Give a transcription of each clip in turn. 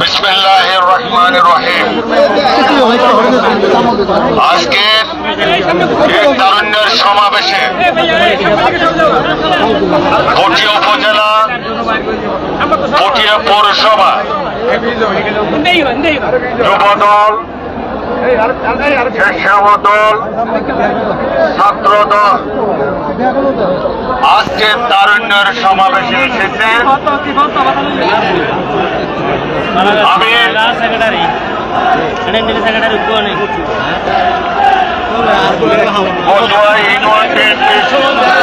বিসমিল্লাহ রহমান রহিম। আজকের এই তারুণ্যের সমাবেশে পটিয়া উপজেলা পটিয়া পৌরসভা যুবদল স্বেচ্ছাবদল ছাত্র দল আজকের তারুণ্যের সমাবেশে এসেছে। আমি সেক্রেটারি সেক্রেটারি উদ্যোগ বসুয়া ইউনিয়ন বিএনপির সকলকে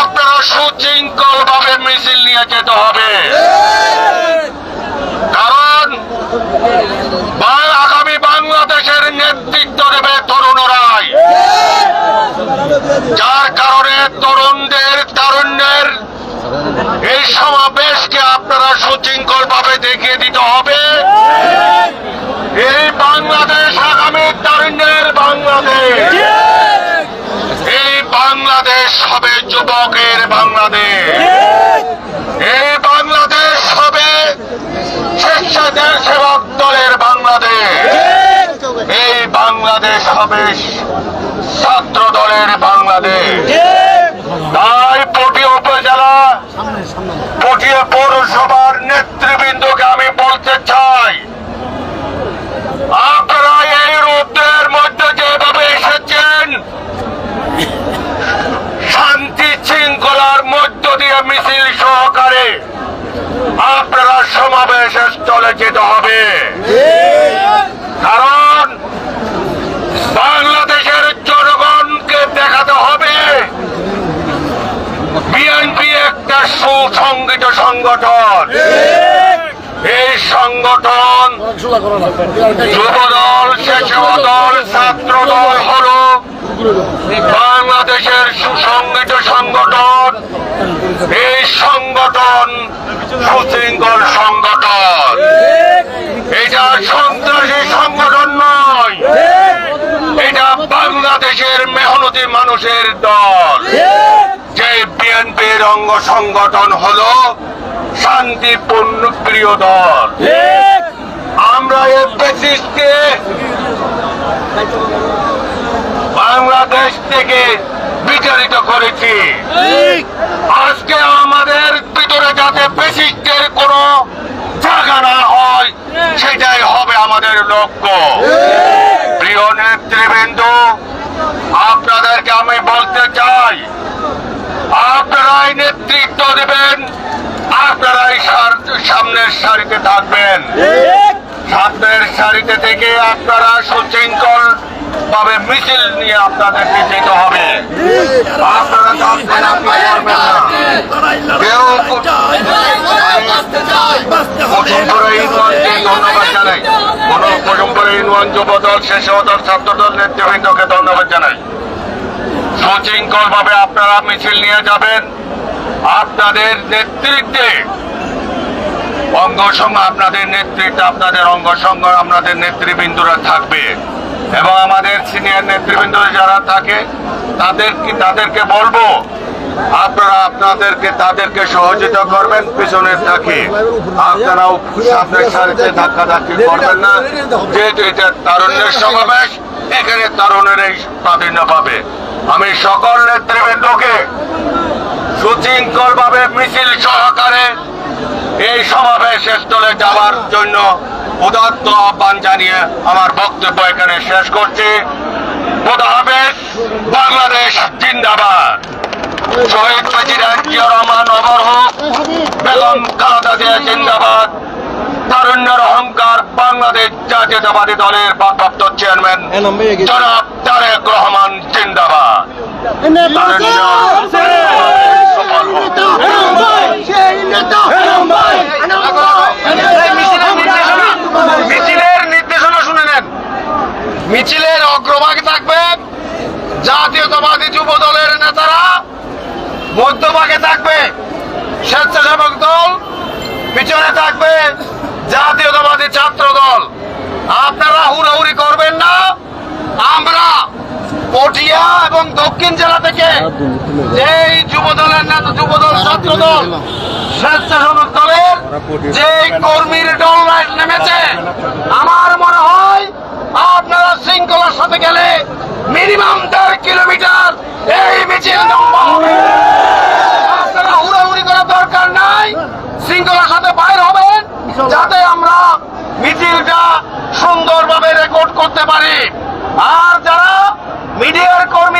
আপনারা সুশৃঙ্খল ভাবে মিছিল নিয়ে যেতে হবে। কারণ আগামী বাংলাদেশের নেতৃত্ব দেবে তরুণরাই। যার কারণে তরুণদের তারুণ্যের এই সমাবেশকে আপনারা সুশৃঙ্খল ভাবে দেখিয়ে দিতে হবে। এই বাংলাদেশ আগামী তারুণ্যের বাংলাদেশ এই বাংলাদেশ হবে যুবকের বাংলাদেশ। এই বাংলাদেশ হবে স্বেচ্ছাচার সেবক দলের বাংলাদেশ। এই বাংলাদেশ হবে ছাত্র দলের বাংলাদেশ তাই পটিয়া উপজেলা পটিয়া পৌরসভার নেতৃবৃন্দকে আমি বলতে চাই আপনারা এই রোদ্রের মধ্যে যেভাবে এসেছেন শান্তি শৃঙ্খলার মধ্য দিয়ে মিছিল সহকারে আপনারা সমাবেশ স্থলে যেতে হবে কারণ বাংলাদেশের জনগণকে দেখাতে হবে বিএনপি একটা সুসংগঠিত সংগঠন। এই সংগঠন যুবদল, স্বেচ্ছাদল ছাত্র দল হল বাংলাদেশের সুসংগঠিত সংগঠন। এই সংগঠন সুশৃঙ্খল সংগঠন। এটা সন্ত্রাসী সংগঠন নয়। এটা বাংলাদেশের মেহনতি মানুষের দল। বিএনপির অঙ্গ সংগঠন হলো শান্তিপূর্ণ প্রিয় দল। আমরা এর বেসিসকে বাংলাদেশ থেকে বিতাড়িত করেছি। আজকে আমাদের ভিতরে যাতে বেসিসের কোনো জায়গা না হয় সেটাই হবে আমাদের লক্ষ্য। প্রিয় নেতৃবৃন্দ আপনাদেরকে আমি বলতে চাই আপনারাই নেতৃত্ব দেবেন, আপনারাই সামনের সারিতে থাকবেন। সামনের সারিতে থেকে আপনারা সুশৃঙ্খল ভাবে মিছিল নিয়ে আপনাদেরকে যেতে হবে। আপনারা ধন্যবাদ জানাই। কোন কুসুমপুরা ইউনিয়ন যুবদল শেষদল ছাত্রদল, নেতৃবৃন্দকে ধন্যবাদ জানাই। সুশৃঙ্খল ভাবে আপনারা মিছিল নিয়ে যাবেন। আপনাদের নেতৃত্বে অঙ্গ আপনাদের নেতৃত্বে, আপনাদের অঙ্গ সঙ্গ আপনাদের নেতৃবৃন্দরা থাকবে। এবং আমাদের সিনিয়র নেতৃবৃন্দ যারা থাকে তাদেরকে তাদেরকে বলব, আপনারা আপনাদেরকে তাদেরকে সহযোগিতা করবেন, পিছনে থাকি। আপনারাও সামনের সারিতে ধাক্কা ধাক্কি করবেন না। যেহেতু এটা তারুণ্যের সমাবেশ, এখানে তরুণের এই প্রাধান্য পাবে। আমি সকল নেতৃবৃন্দকে সুশৃঙ্খল ভাবে মিছিল সহকারে এই সমাবেশ স্থলে যাওয়ার জন্য উদাত্ত আহ্বান জানিয়ে আমার বক্তব্য এখানে শেষ করছি। বাংলাদেশ জিন্দাবাদ। শহীদ প্রেসিডেন্ট জিয়া রহমান অমর হোক, বেগম খালেদা জিয়া জিন্দাবাদ। তারুণ্যের অহংকার বাংলাদেশ জাতীয়তাবাদী দলের ভারপ্রাপ্ত চেয়ারম্যান। জনাব তারেক রহমান জিন্দাবাদ। মিছিলের নির্দেশনা শুনে নেন। মিছিলের অগ্রভাগে থাকবেন জাতীয়তাবাদী যুব দলের নেতারা। মধ্যভাগে থাকবে স্বেচ্ছাসেবক দল। পিছনে থাকবে জাতীয়তাবাদী ছাত্র দল আপনারা হুড়াহুড়ি করবেন না। আমরা পটিয়া এবং দক্ষিণ জেলা থেকে যেই যুব দলের যুব দল ছাত্র দল স্বেচ্ছাসেবক দলের যে কর্মীর দল নেমেছে, আমার মনে হয় আপনারা শৃঙ্খলার সাথে গেলে মিনিমাম দেড় কিলোমিটার এই মিছিল লম্বা আপনারা হুড়াহুড়ি করার দরকার নাই শৃঙ্খলার সাথে বাইর হবেন যাতে আমরা মিছিলটা সুন্দরভাবে রেকর্ড করতে পারি। আর যারা মিডিয়ার কর্মী